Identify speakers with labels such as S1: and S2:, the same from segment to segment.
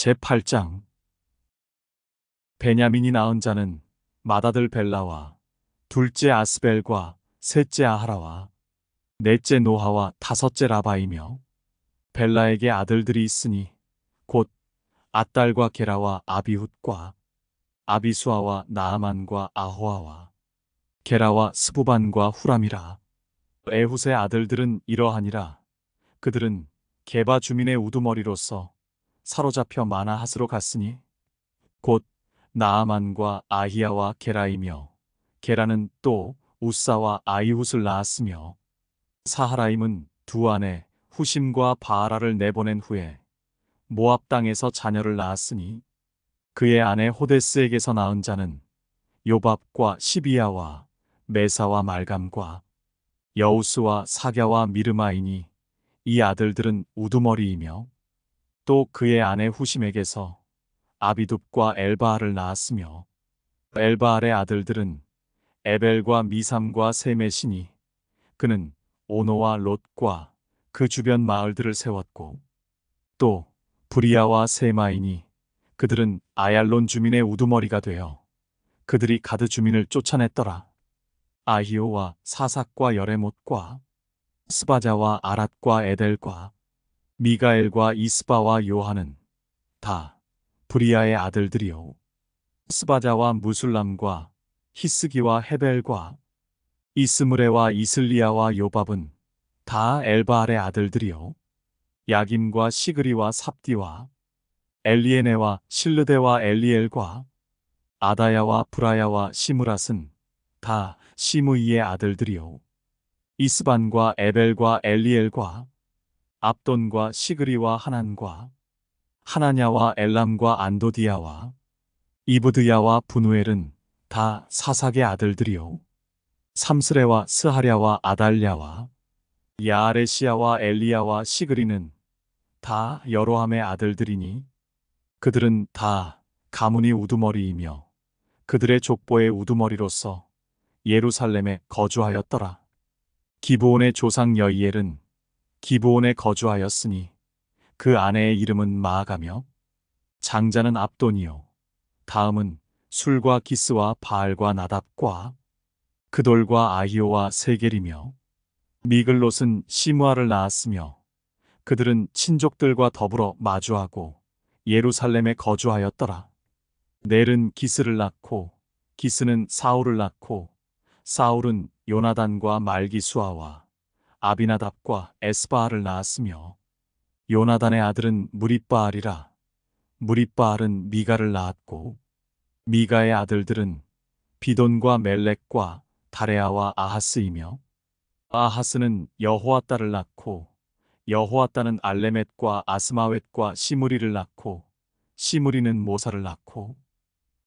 S1: 제8장. 베냐민이 낳은 자는 맏아들 벨라와 둘째 아스벨과 셋째 아하라와 넷째 노하와 다섯째 라바이며 벨라에게 아들들이 있으니 곧 앗달과 게라와 아비훗과 아비수아와 나아만과 아호아와 게라와 스부반과 후람이라. 에훗의 아들들은 이러하니라. 그들은 게바 주민의 우두머리로서 사로잡혀 마나핫으로 갔으니 곧 나아만과 아히야와 게라이며 게라는 또 우사와 아이훗을 낳았으며 사하라임은 두 아내 후심과 바하라를 내보낸 후에 모압 땅에서 자녀를 낳았으니 그의 아내 호데스에게서 낳은 자는 요밥과 시비야와 메사와 말감과 여우스와 사갸와 미르마이니 이 아들들은 우두머리이며 또 그의 아내 후심에게서 아비둡과 엘바알을 낳았으며 엘바알의 아들들은 에벨과 미삼과 세메시니 그는 오노와 롯과 그 주변 마을들을 세웠고 또 브리아와 세마이니 그들은 아얄론 주민의 우두머리가 되어 그들이 가드 주민을 쫓아냈더라. 아히오와 사삭과 여레못과 스바자와 아랏과 에델과 미가엘과 이스바와 요한은 다 브리아의 아들들이요. 스바자와 무술람과 히스기와 헤벨과 이스므레와 이슬리아와 요밥은 다 엘바알의 아들들이요. 야김과 시그리와 삽디와 엘리에네와 실르데와 엘리엘과 아다야와 브라야와 시무랏은 다 시므이의 아들들이요. 이스반과 에벨과 엘리엘과 압돈과 시그리와 하난과 하나냐와 엘람과 안도디아와 이브드야와 분우엘은 다 사삭의 아들들이요. 삼스레와 스하랴와 아달랴와 야아레시아와 엘리야와 시그리는 다 여로함의 아들들이니 그들은 다 가문이 우두머리이며 그들의 족보의 우두머리로서 예루살렘에 거주하였더라. 기브온의 조상 여이엘은 기브온에 거주하였으니 그 아내의 이름은 마아가며 장자는 압돈이요 다음은 술과 기스와 바알과 나답과 그돌과 아히오와 세겔이며 미글롯은 시므아를 낳았으며 그들은 친족들과 더불어 마주하고 예루살렘에 거주하였더라. 넬은 기스를 낳고 기스는 사울을 낳고 사울은 요나단과 말기수아와 아비나답과 에스바알을 낳았으며 요나단의 아들은 무리바알이라 무리바알은 미가를 낳았고 미가의 아들들은 비돈과 멜렉과 다레아와 아하스이며 아하스는 여호아따를 낳고 여호아따는 알레멧과 아스마웻과 시무리를 낳고 시무리는 모사를 낳고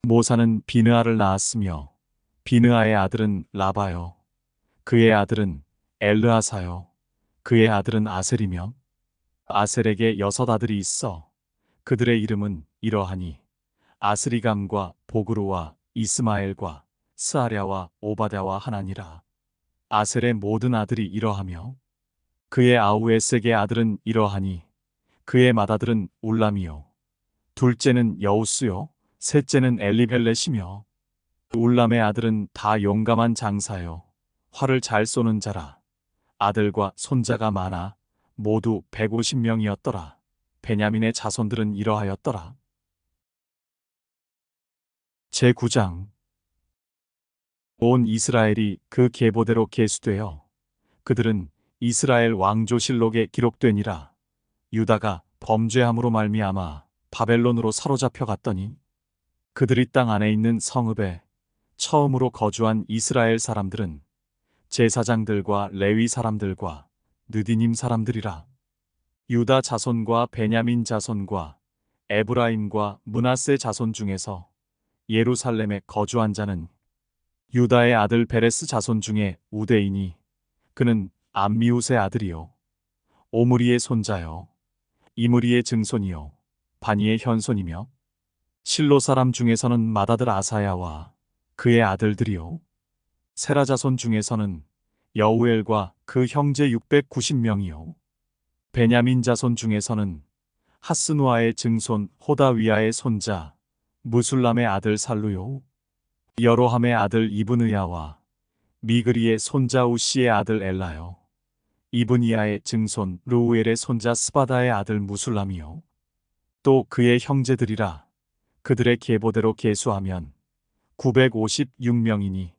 S1: 모사는 비느아를 낳았으며 비느아의 아들은 라바요 그의 아들은 엘르아사요 그의 아들은 아셀이며 아셀에게 여섯 아들이 있어 그들의 이름은 이러하니 아스리감과 보그루와 이스마엘과 스아랴와 오바댜와 하나니라. 아셀의 모든 아들이 이러하며 그의 아우에스의 아들은 이러하니 그의 맏아들은 울람이요. 둘째는 여우스요 셋째는 엘리벨렛이며 울람의 아들은 다 용감한 장사요. 활을 잘 쏘는 자라 아들과 손자가 많아 모두 150명이었더라. 베냐민의 자손들은 이러하였더라. 제9장. 온 이스라엘이 그 계보대로 계수되어 그들은 이스라엘 왕조실록에 기록되니라. 유다가 범죄함으로 말미암아 바벨론으로 사로잡혀 갔더니 그들이 땅 안에 있는 성읍에 처음으로 거주한 이스라엘 사람들은 제사장들과 레위 사람들과 느디님 사람들이라. 유다 자손과 베냐민 자손과 에브라임과 문하세 자손 중에서 예루살렘에 거주한 자는 유다의 아들 베레스 자손 중에 우대이니 그는 암미웃의 아들이요. 오므리의 손자요. 이므리의 증손이요. 바니의 현손이며 실로 사람 중에서는 맏아들 아사야와 그의 아들들이요 세라 자손 중에서는 여우엘과 그 형제 690명이요. 베냐민 자손 중에서는 하스누아의 증손 호다위아의 손자 무술람의 아들 살루요. 여로함의 아들 이브느야와 미그리의 손자 우시의 아들 엘라요. 이브니야의 증손 루우엘의 손자 스바다의 아들 무술람이요. 또 그의 형제들이라 그들의 계보대로 계수하면 956명이니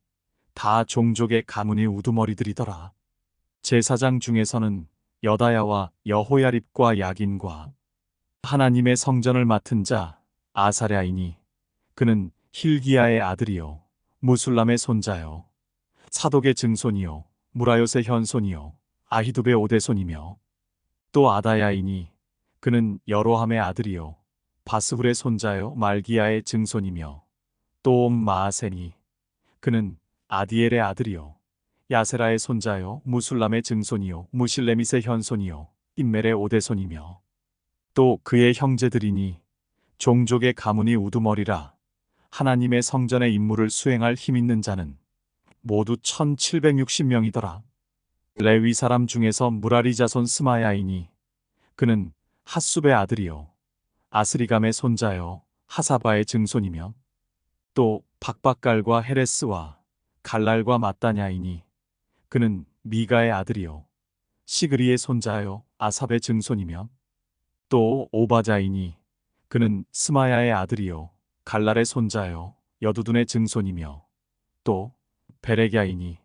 S1: 다 종족의 가문의 우두머리들이더라. 제사장 중에서는 여다야와 여호야립과 야긴과 하나님의 성전을 맡은 자 아사랴이니 그는 힐기야의 아들이요 무술람의 손자요 사독의 증손이요 무라요의 현손이요 아히두베 오대손이며 또 아다야이니 그는 여로함의 아들이요 바스훌의 손자요 말기야의 증손이며 또 마아세니 그는 아디엘의 아들이요. 야세라의 손자요. 무술람의 증손이요. 무실레밋의 현손이요. 인멜의 오대손이며 또 그의 형제들이니 종족의 가문이 우두머리라. 하나님의 성전의 임무를 수행할 힘 있는 자는 모두 1760명이더라. 레위 사람 중에서 무라리 자손 스마야이니 그는 핫숲의 아들이요. 아스리감의 손자요. 하사바의 증손이며 또 박박갈과 헤레스와 갈랄과 마따냐이니 그는 미가의 아들이요 시그리의 손자요 아삽의 증손이며 또 오바자이니 그는 스마야의 아들이요 갈랄의 손자요 여두둔의 증손이며 또 베레갸이니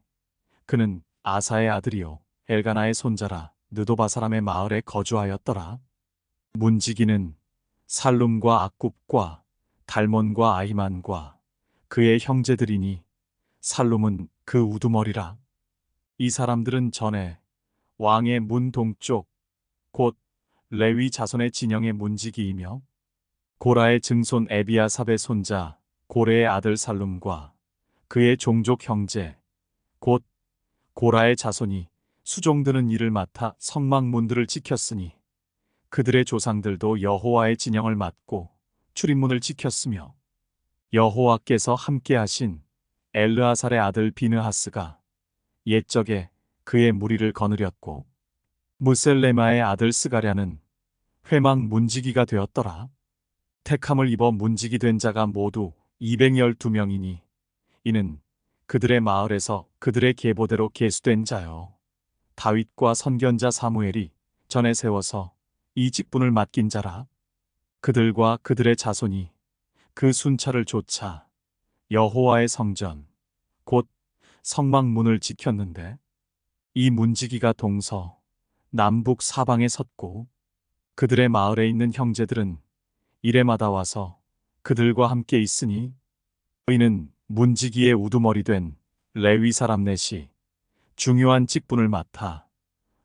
S1: 그는 아사의 아들이요 엘가나의 손자라 느도바 사람의 마을에 거주하였더라. 문지기는 살룸과 악굽과 달몬과 아히만과 그의 형제들이니 살룸은 그 우두머리라. 이 사람들은 전에 왕의 문 동쪽 곧 레위 자손의 진영의 문지기이며 고라의 증손 에비아삽의 손자 고레의 아들 살룸과 그의 종족 형제 곧 고라의 자손이 수종드는 일을 맡아 성막문들을 지켰으니 그들의 조상들도 여호와의 진영을 맡고 출입문을 지켰으며 여호와께서 함께하신 엘르아살의 아들 비느하스가 옛적에 그의 무리를 거느렸고 무셀레마의 아들 스가랴는 회막 문지기가 되었더라. 택함을 입어 문지기 된 자가 모두 212명이니 이는 그들의 마을에서 그들의 계보대로 계수된 자요. 다윗과 선견자 사무엘이 전에 세워서 이 직분을 맡긴 자라. 그들과 그들의 자손이 그 순찰을 쫓아 여호와의 성전, 곧 성막문을 지켰는데 이 문지기가 동서 남북 사방에 섰고 그들의 마을에 있는 형제들은 이래마다 와서 그들과 함께 있으니 이는 문지기의 우두머리 된 레위 사람 넷이 중요한 직분을 맡아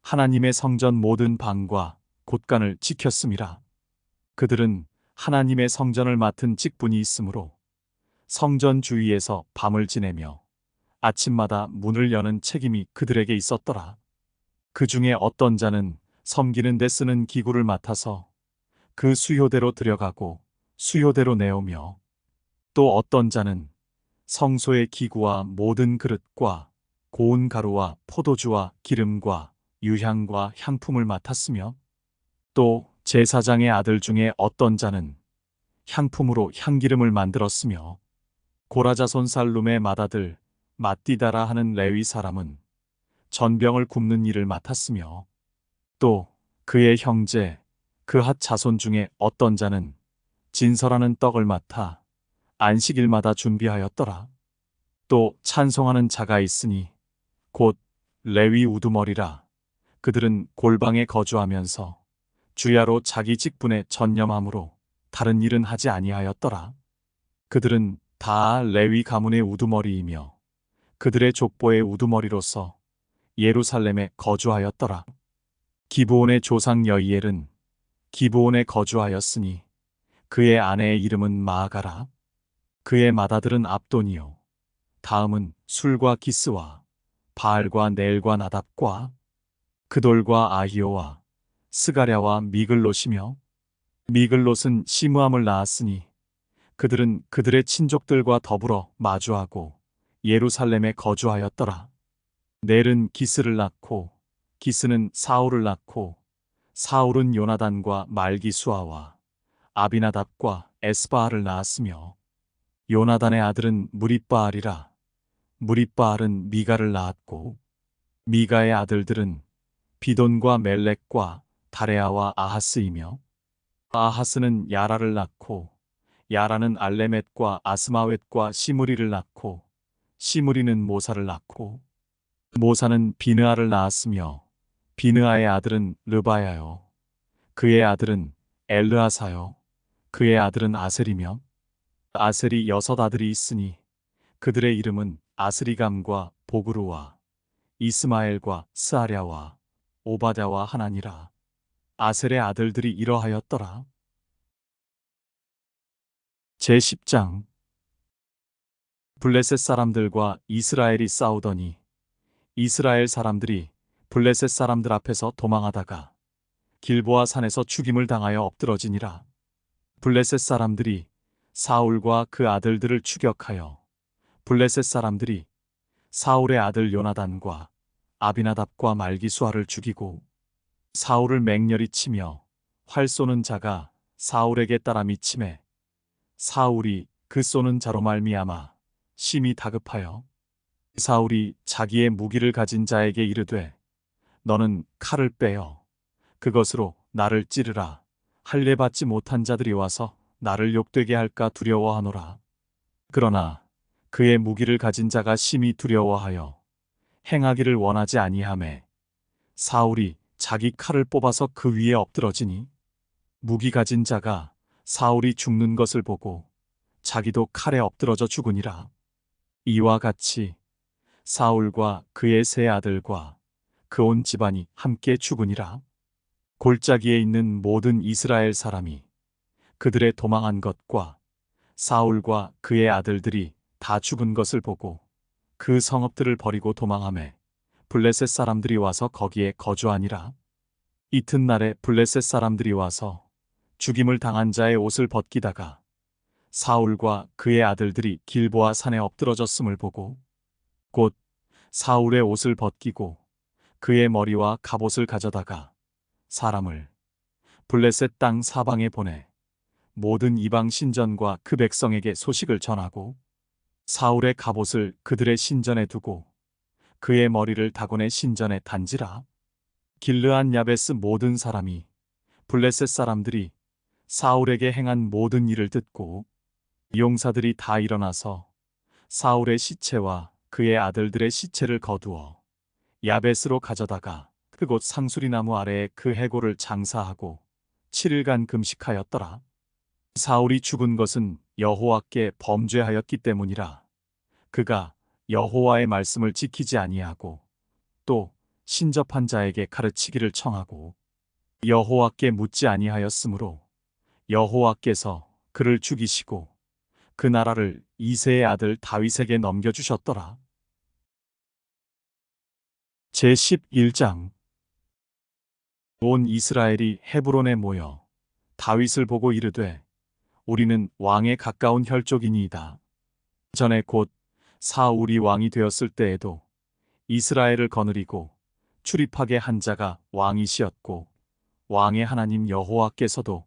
S1: 하나님의 성전 모든 방과 곳간을 지켰음이라. 그들은 하나님의 성전을 맡은 직분이 있으므로 성전 주위에서 밤을 지내며 아침마다 문을 여는 책임이 그들에게 있었더라. 그 중에 어떤 자는 섬기는 데 쓰는 기구를 맡아서 그 수요대로 들여가고 수요대로 내오며 또 어떤 자는 성소의 기구와 모든 그릇과 고운 가루와 포도주와 기름과 유향과 향품을 맡았으며 또 제사장의 아들 중에 어떤 자는 향품으로 향기름을 만들었으며 고라자손 살룸의 맏아들 마띠다라 하는 레위 사람은 전병을 굽는 일을 맡았으며 또 그의 형제 그핫 자손 중에 어떤 자는 진설하는 떡을 맡아 안식일마다 준비하였더라. 또 찬송하는 자가 있으니 곧 레위 우두머리라 그들은 골방에 거주하면서 주야로 자기 직분에 전념함으로 다른 일은 하지 아니하였더라. 그들은 다 레위 가문의 우두머리이며 그들의 족보의 우두머리로서 예루살렘에 거주하였더라. 기브온의 조상 여이엘은 기브온에 거주하였으니 그의 아내의 이름은 마아가라. 그의 맏아들은 압돈이요. 다음은 술과 기스와 바알과 넬과 나답과 그돌과 아히오와 스가랴와 미글롯이며 미글롯은 시므함을 낳았으니 그들은 그들의 친족들과 더불어 마주하고 예루살렘에 거주하였더라. 넬은 기스를 낳고 기스는 사울을 낳고 사울은 요나단과 말기수아와 아비나답과 에스바알을 낳았으며 요나단의 아들은 무리바알이라 무리바알은 미가를 낳았고 미가의 아들들은 비돈과 멜렉과 다레아와 아하스이며 아하스는 야라를 낳고 야라는 알레멧과 아스마웻과 시무리를 낳고 시무리는 모사를 낳고 모사는 비느아를 낳았으며 비느아의 아들은 르바야요. 그의 아들은 엘르아사요. 그의 아들은 아셀이며 아셀이 여섯 아들이 있으니 그들의 이름은 아스리감과 보그루와 이스마엘과 스아랴와 오바댜와 하나니라. 아셀의 아들들이 이러하였더라 제10장 블레셋 사람들과 이스라엘이 싸우더니 이스라엘 사람들이 블레셋 사람들 앞에서 도망하다가 길보아 산에서 죽임을 당하여 엎드러지니라. 블레셋 사람들이 사울과 그 아들들을 추격하여 블레셋 사람들이 사울의 아들 요나단과 아비나답과 말기수아를 죽이고 사울을 맹렬히 치며 활 쏘는 자가 사울에게 따라 미침에 사울이 그 쏘는 자로 말미암아 심히 다급하여 사울이 자기의 무기를 가진 자에게 이르되 너는 칼을 빼어 그것으로 나를 찌르라. 할례 받지 못한 자들이 와서 나를 욕되게 할까 두려워하노라. 그러나 그의 무기를 가진 자가 심히 두려워하여 행하기를 원하지 아니하매 사울이 자기 칼을 뽑아서 그 위에 엎드러지니 무기 가진 자가 사울이 죽는 것을 보고 자기도 칼에 엎드러져 죽으니라. 이와 같이 사울과 그의 세 아들과 그 온 집안이 함께 죽으니라. 골짜기에 있는 모든 이스라엘 사람이 그들의 도망한 것과 사울과 그의 아들들이 다 죽은 것을 보고 그 성읍들을 버리고 도망하매 블레셋 사람들이 와서 거기에 거주하니라. 이튿날에 블레셋 사람들이 와서 죽임을 당한 자의 옷을 벗기다가 사울과 그의 아들들이 길보아 산에 엎드러졌음을 보고 곧 사울의 옷을 벗기고 그의 머리와 갑옷을 가져다가 사람을 블레셋 땅 사방에 보내 모든 이방 신전과 그 백성에게 소식을 전하고 사울의 갑옷을 그들의 신전에 두고 그의 머리를 다곤의 신전에 단지라. 길르한 야베스 모든 사람이 블레셋 사람들이 사울에게 행한 모든 일을 듣고 용사들이 다 일어나서 사울의 시체와 그의 아들들의 시체를 거두어 야베스로 가져다가 그곳 상수리나무 아래에 그 해골을 장사하고 7일간 금식하였더라. 사울이 죽은 것은 여호와께 범죄하였기 때문이라. 그가 여호와의 말씀을 지키지 아니하고 또 신접한 자에게 가르치기를 청하고 여호와께 묻지 아니하였으므로 여호와께서 그를 죽이시고 그 나라를 이세의 아들 다윗에게 넘겨주셨더라. 제11장 온 이스라엘이 헤브론에 모여 다윗을 보고 이르되 우리는 왕에 가까운 혈족이니이다. 전에 곧 사울이 왕이 되었을 때에도 이스라엘을 거느리고 출입하게 한 자가 왕이시었고 왕의 하나님 여호와께서도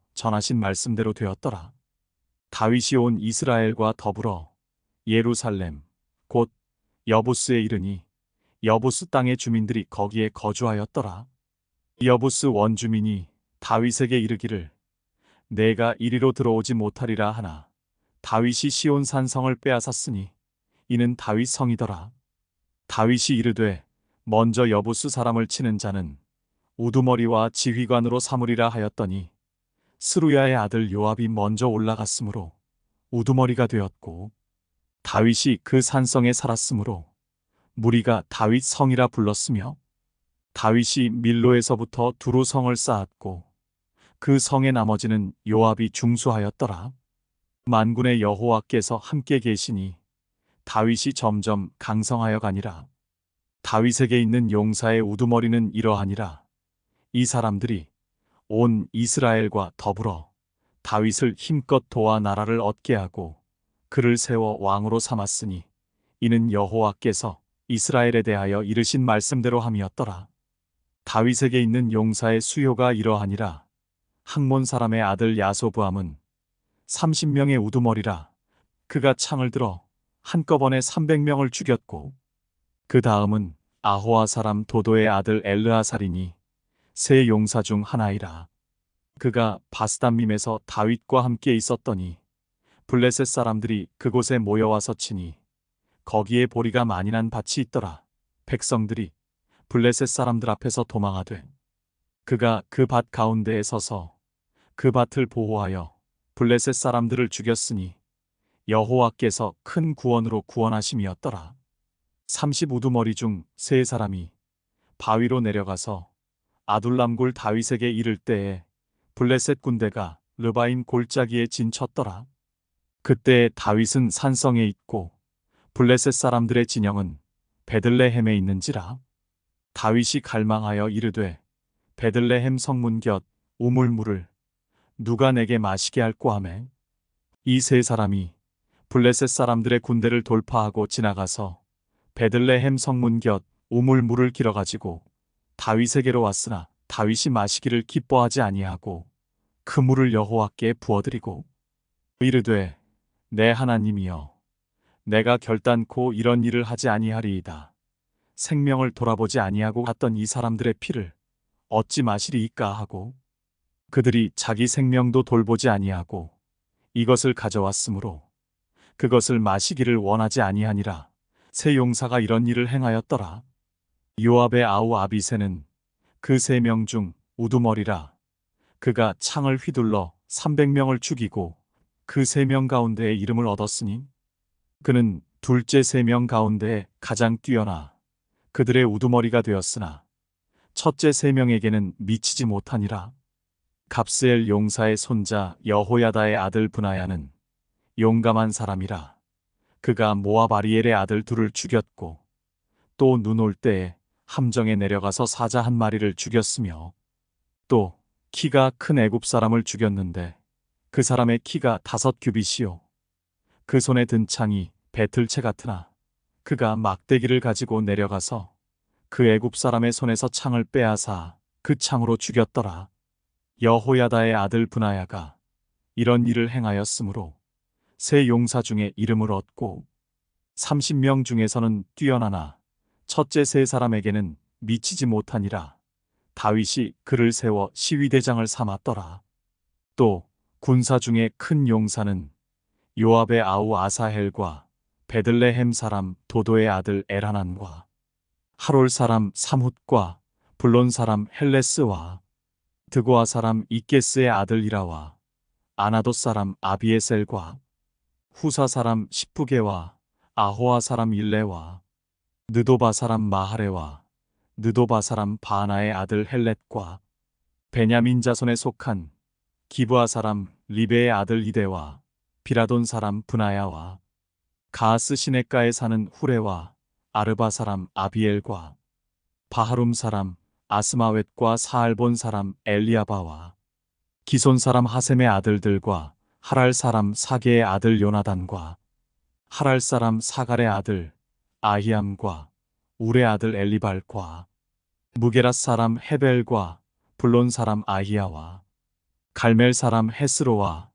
S1: 전하신 말씀대로 되었더라. 다윗이 온 이스라엘과 더불어 예루살렘 곧 여부스에 이르니 여부스 땅의 주민들이 거기에 거주하였더라. 여부스 원주민이 다윗에게 이르기를 내가 이리로 들어오지 못하리라 하나 다윗이 시온 산성을 빼앗았으니 이는 다윗 성이더라. 다윗이 이르되 먼저 여부스 사람을 치는 자는 우두머리와 지휘관으로 삼으리라 하였더니 스루야의 아들 요압이 먼저 올라갔으므로 우두머리가 되었고 다윗이 그 산성에 살았으므로 무리가 다윗 성이라 불렀으며 다윗이 밀로에서부터 두루 성을 쌓았고 그 성의 나머지는 요압이 중수하였더라. 만군의 여호와께서 함께 계시니 다윗이 점점 강성하여 가니라. 다윗에게 있는 용사의 우두머리는 이러하니라. 이 사람들이 온 이스라엘과 더불어 다윗을 힘껏 도와 나라를 얻게 하고 그를 세워 왕으로 삼았으니 이는 여호와께서 이스라엘에 대하여 이르신 말씀대로 함이었더라. 다윗에게 있는 용사의 수요가 이러하니라. 학몬 사람의 아들 야소부함은 30명의 우두머리라. 그가 창을 들어 한꺼번에 300명을 죽였고 그 다음은 아호아 사람 도도의 아들 엘르아살이니 세 용사 중 하나이라. 그가 바스담밈에서 다윗과 함께 있었더니 블레셋 사람들이 그곳에 모여와서 치니 거기에 보리가 많이 난 밭이 있더라. 백성들이 블레셋 사람들 앞에서 도망하되 그가 그 밭 가운데에 서서 그 밭을 보호하여 블레셋 사람들을 죽였으니 여호와께서 큰 구원으로 구원하심이었더라. 30 우두머리 중 세 사람이 바위로 내려가서 아둘람골 다윗에게 이를 때에 블레셋 군대가 르바임 골짜기에 진쳤더라. 그때 다윗은 산성에 있고 블레셋 사람들의 진영은 베들레헴에 있는지라. 다윗이 갈망하여 이르되 베들레헴 성문 곁 우물물을 누가 내게 마시게 할꼬 하매 이 세 사람이 블레셋 사람들의 군대를 돌파하고 지나가서 베들레헴 성문 곁 우물물을 길어 가지고 다윗에게로 왔으나 다윗이 마시기를 기뻐하지 아니하고 그 물을 여호와께 부어드리고 이르되 내 하나님이여 내가 결단코 이런 일을 하지 아니하리이다. 생명을 돌아보지 아니하고 갔던 이 사람들의 피를 어찌 마시리이까 하고 그들이 자기 생명도 돌보지 아니하고 이것을 가져왔으므로 그것을 마시기를 원하지 아니하니라. 세 용사가 이런 일을 행하였더라 요압의 아우 아비세는 그 세 명 중 우두머리라 그가 창을 휘둘러 300명을 죽이고 그 세 명 가운데에 이름을 얻었으니 그는 둘째 세 명 가운데 가장 뛰어나 그들의 우두머리가 되었으나 첫째 세 명에게는 미치지 못하니라. 갑스엘 용사의 손자 여호야다의 아들 분하야는 용감한 사람이라. 그가 모압 아리엘의 아들 둘을 죽였고 또 눈 올 때에 함정에 내려가서 사자 한 마리를 죽였으며 또 키가 큰 애굽 사람을 죽였는데 그 사람의 키가 다섯 규빗이요 그 손에 든 창이 배틀채 같으나 그가 막대기를 가지고 내려가서 그 애굽 사람의 손에서 창을 빼앗아 그 창으로 죽였더라. 여호야다의 아들 분하야가 이런 일을 행하였으므로 세 용사 중에 이름을 얻고 30명 중에서는 뛰어나나 첫째 세 사람에게는 미치지 못하니라. 다윗이 그를 세워 시위대장을 삼았더라. 또 군사 중에 큰 용사는 요압의 아우 아사헬과 베들레헴 사람 도도의 아들 에라난과 하롤 사람 삼훗과 블론 사람 헬레스와 드고아 사람 이게스의 아들 이라와 아나돗 사람 아비에셀과 후사 사람 십부게와 아호아 사람 일레와 느도바 사람 마하레와 느도바 사람 바나의 아들 헬렛과 베냐민 자손에 속한 기브아 사람 리베의 아들 이데와 비라돈 사람 분하야와 가스 시네가에 사는 후레와 아르바 사람 아비엘과 바하룸 사람 아스마웻과 사알본 사람 엘리아바와 기손 사람 하셈의 아들들과 하랄 사람 사게의 아들 요나단과 하랄 사람 사갈의 아들 아히암과 우레 아들 엘리발과 무게라 사람 헤벨과 블론 사람 아히야와 갈멜 사람 헤스로와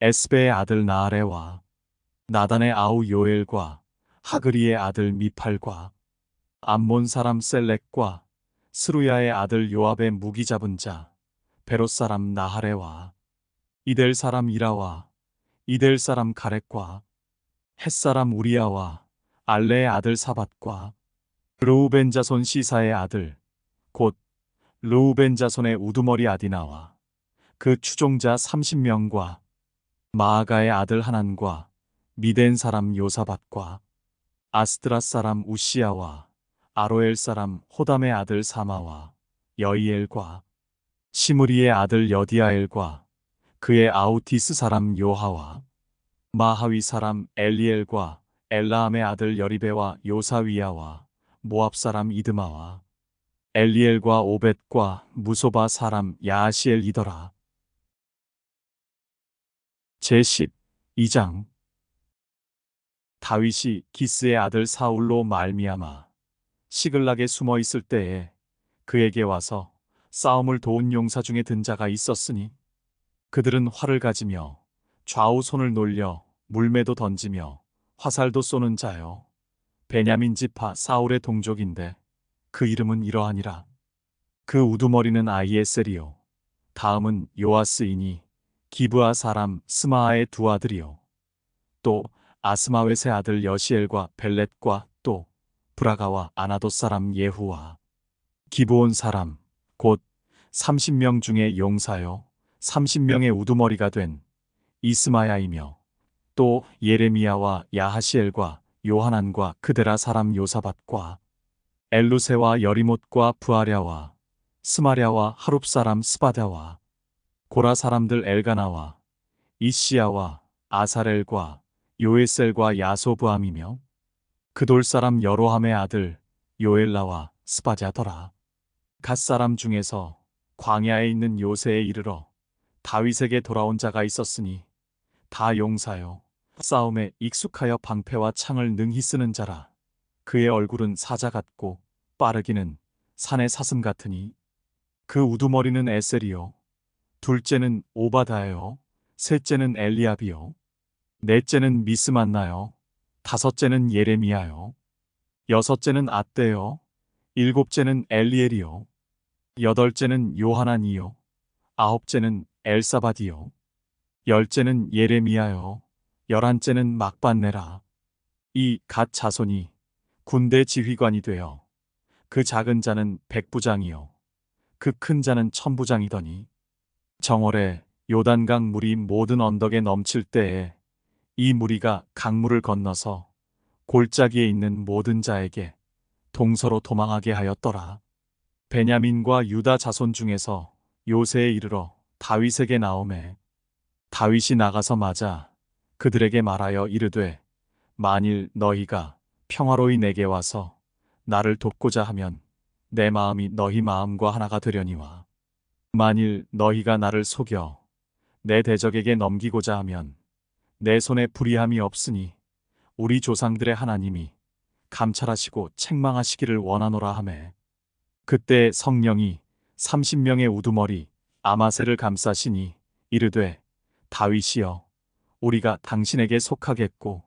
S1: 에스베의 아들 나아레와 나단의 아우 요엘과 하그리의 아들 미팔과 암몬 사람 셀렉과 스루야의 아들 요압의 무기 잡은 자 베롯 사람 나하레와 이델 사람 이라와 이델 사람 가렉과 햇 사람 우리야와 알레의 아들 사밧과 르우벤 자손 시사의 아들 곧 르우벤 자손의 우두머리 아디나와 그 추종자 30명과 마아가의 아들 하난과 미덴 사람 요사밧과 아스드라 사람 우시야와 아로엘 사람 호담의 아들 사마와 여이엘과 시므리의 아들 여디아엘과 그의 아우티스 사람 요하와 마하위 사람 엘리엘과 엘라함의 아들 여리베와 요사위야와 모압 사람 이드마와 엘리엘과 오벳과 무소바 사람 야하시엘이더라. 제10 2장 다윗이 기스의 아들 사울로 말미암아 시글락에 숨어 있을 때에 그에게 와서 싸움을 도운 용사 중에 든 자가 있었으니 그들은 활을 가지며 좌우 손을 놀려 물매도 던지며 화살도 쏘는 자요. 베냐민 지파 사울의 동족인데 그 이름은 이러하니라. 그 우두머리는 아이에셀이요. 다음은 요아스이니 기브아 사람 스마아의 두 아들이요. 또 아스마웨의 아들 여시엘과 벨렛과 또 브라가와 아나도 사람 예후와 기브온 사람 곧 30명 중에 용사요. 30명의 우두머리가 된 이스마야이며 또 예레미야와 야하시엘과 요하난과 그데라 사람 요사밭과 엘루세와 여리못과 부아랴와 스마랴와 하룹 사람 스바다와 고라 사람들 엘가나와 이시야와 아사렐과 요에셀과 야소부함이며 그돌 사람 여로함의 아들 요엘라와 스바자더라. 갓 사람 중에서 광야에 있는 요새에 이르러 다윗에게 돌아온 자가 있었으니 다 용사요 싸움에 익숙하여 방패와 창을 능히 쓰는 자라. 그의 얼굴은 사자 같고 빠르기는 산의 사슴 같으니 그 우두머리는 에셀이요. 둘째는 오바다요. 셋째는 엘리압이요. 넷째는 미스만나요. 다섯째는 예레미야요. 여섯째는 아떼요. 일곱째는 엘리엘이요. 여덟째는 요하나니요. 아홉째는 엘사바디요. 열째는 예레미야요 열한째는 막반네라 이 갓 자손이 군대 지휘관이 되어 그 작은 자는 백부장이요 그 큰 자는 천부장이더니 정월에 요단강 물이 모든 언덕에 넘칠 때에 이 무리가 강물을 건너서 골짜기에 있는 모든 자에게 동서로 도망하게 하였더라. 베냐민과 유다 자손 중에서 요새에 이르러 다윗에게 나오매 다윗이 나가서 맞아 그들에게 말하여 이르되 만일 너희가 평화로이 내게 와서 나를 돕고자 하면 내 마음이 너희 마음과 하나가 되려니와 만일 너희가 나를 속여 내 대적에게 넘기고자 하면 내 손에 불의함이 없으니 우리 조상들의 하나님이 감찰하시고 책망하시기를 원하노라 하매 그때 성령이 30명의 우두머리 아마세를 감싸시니 이르되 다윗이여 우리가 당신에게 속하겠고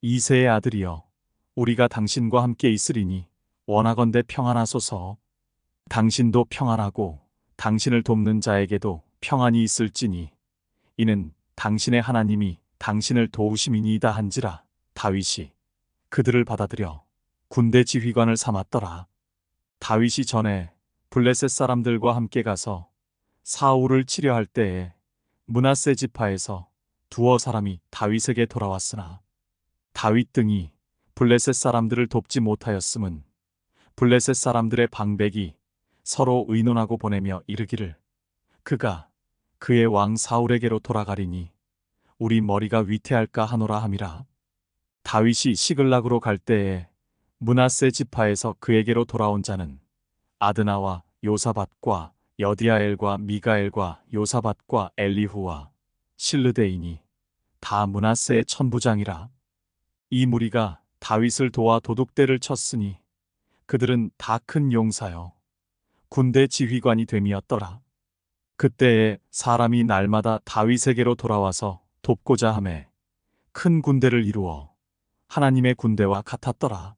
S1: 이세의 아들이여 우리가 당신과 함께 있으리니 원하건대 평안하소서 당신도 평안하고 당신을 돕는 자에게도 평안이 있을지니 이는 당신의 하나님이 당신을 도우심이니이다 한지라 다윗이 그들을 받아들여 군대 지휘관을 삼았더라. 다윗이 전에 블레셋 사람들과 함께 가서 사울을 치려할 때에 문하세 지파에서 두어 사람이 다윗에게 돌아왔으나 다윗 등이 블레셋 사람들을 돕지 못하였음은 블레셋 사람들의 방백이 서로 의논하고 보내며 이르기를 그가 그의 왕 사울에게로 돌아가리니 우리 머리가 위태할까 하노라 함이라. 다윗이 시글락으로 갈 때에 문하세 지파에서 그에게로 돌아온 자는 아드나와 요사밭과 여디아엘과 미가엘과 요사밭과 엘리후와 실르데이니 다 문하세의 천부장이라. 이 무리가 다윗을 도와 도둑대를 쳤으니 그들은 다 큰 용사요 군대 지휘관이 됨이었더라. 그때에 사람이 날마다 다윗에게로 돌아와서 돕고자 하매 큰 군대를 이루어 하나님의 군대와 같았더라.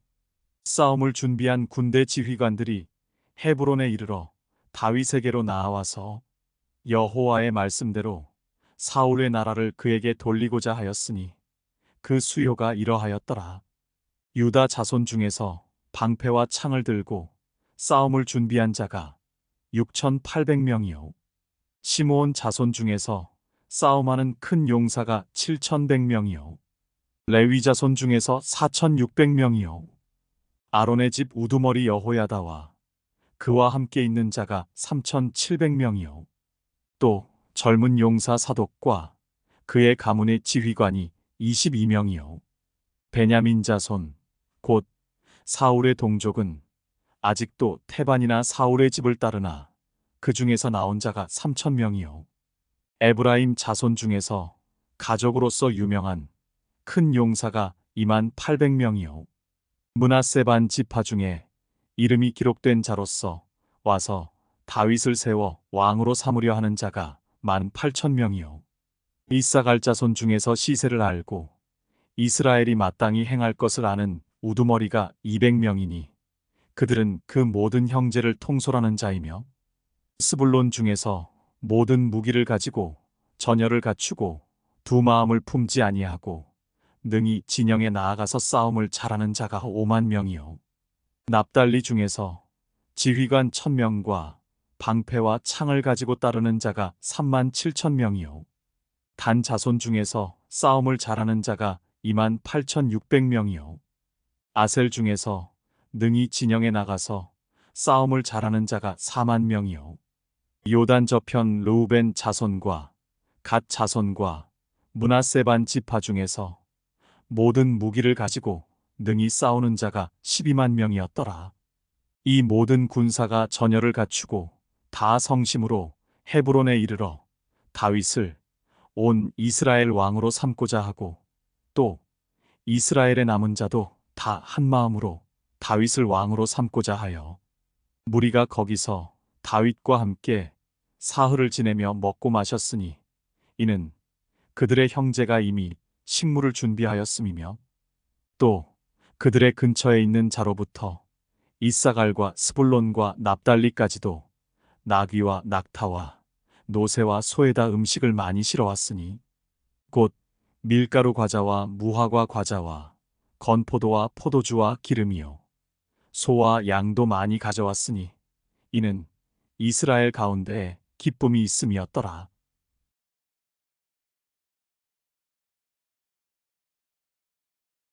S1: 싸움을 준비한 군대 지휘관들이 헤브론에 이르러 다윗에게로 나아와서 여호와의 말씀대로 사울의 나라를 그에게 돌리고자 하였으니 그 수요가 이러하였더라. 유다 자손 중에서 방패와 창을 들고 싸움을 준비한 자가 6,800명이요. 시므온 자손 중에서 싸움하는 큰 용사가 7,100명이요. 레위 자손 중에서 4,600명이요. 아론의 집 우두머리 여호야다와 그와 함께 있는 자가 3,700명이요. 또 젊은 용사 사독과 그의 가문의 지휘관이 22명이요. 베냐민 자손, 곧 사울의 동족은 아직도 태반이나 사울의 집을 따르나 그 중에서 나온 자가 3,000명이요. 에브라임 자손 중에서 가족으로서 유명한 큰 용사가 2만 800명이요. 문하세반 지파 중에 이름이 기록된 자로서 와서 다윗을 세워 왕으로 삼으려 하는 자가 1 만 8천 명이요. 이사갈 자손 중에서 시세를 알고 이스라엘이 마땅히 행할 것을 아는 우두머리가 200명이니 그들은 그 모든 형제를 통솔하는 자이며 스불론 중에서 모든 무기를 가지고 전열을 갖추고 두 마음을 품지 아니하고 능히 진영에 나아가서 싸움을 잘하는 자가 5만 명이요. 납달리 중에서 지휘관 1000명과 방패와 창을 가지고 따르는 자가 3만 7천 명이요. 단 자손 중에서 싸움을 잘하는 자가 2만 8,600명이요. 아셀 중에서 능히 진영에 나가서 싸움을 잘하는 자가 4만 명이요. 요단 저편 르우벤 자손과 갓 자손과 문하세반 지파 중에서 모든 무기를 가지고 능히 싸우는 자가 12만 명이었더라. 이 모든 군사가 전열을 갖추고 다 성심으로 헤브론에 이르러 다윗을 온 이스라엘 왕으로 삼고자 하고 또 이스라엘의 남은 자도 다 한 마음으로 다윗을 왕으로 삼고자 하여 무리가 거기서 다윗과 함께 사흘을 지내며 먹고 마셨으니 이는 그들의 형제가 이미 식물을 준비하였음이며 또 그들의 근처에 있는 자로부터 이사갈과 스불론과 납달리까지도 나귀와 낙타와 노새와 소에다 음식을 많이 실어왔으니 곧 밀가루 과자와 무화과 과자와 건포도와 포도주와 기름이요 소와 양도 많이 가져왔으니 이는 이스라엘 가운데에 기쁨이 있음이었더라.